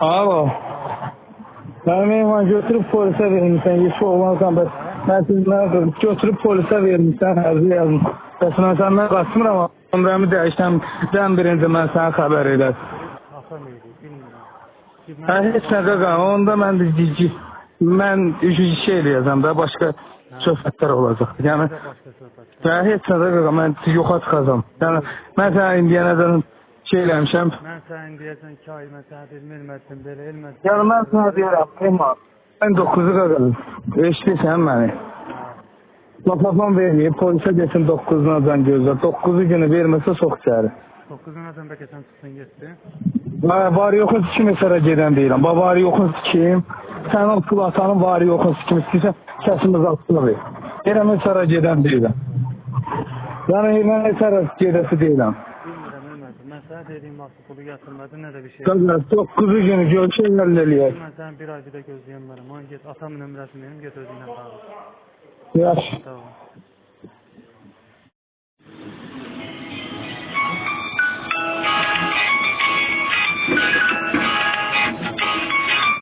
Alo. Ben meyvan götürüp polise vermişsən, yeşil olmazsan, bəs mən sizdən götürüb polisə vermişsən, hərzə yazım. Bəs mən səndən qaçmıram, ömrəmi dəyişəm, dən birinci mən sənə xəbər. Ki, Hə, heç nə qaqa, onda mən cici, mən şey eləyəcəm də, başqa söhbətlər olacaq. Yəni, hə, heç nə qaqa, mən yoxa çıxacam. Yəni, mən sənə indiyə nədən eləmişəm, Mən sənin deyəsən ki, ay mən sənə dedim, elmədim, belə elmədim. Yəni mən sənə deyirəm, Eman, mən 9-u qaqalım. Eşitirsən məni? Lapapam verməyib, polisə desin 9-una can gözlə. 9-u günü verməsə çox içəri. 9-un adam bəkəsən çıxsın getdi. Və var yoxun kimi sərə gedən deyirəm. Ba var yoxun kim? Sənin pul atanın var yoxun kim altına ver. Deyirəm, mən sərə gedən deyirəm. Yəni, mən sərə gedəsi deyirəm. Bilmirəm, dediyim vaxtı pulu yatırmadın, nə də bir şey. Qaqlar, 9-u günü görüşək, həll eləyək. Mən sənin bir ay bir gözləyənmərəm. Onu get, atamın nömrəsini verim, get özünlə danış. Yaxşı. Tamam.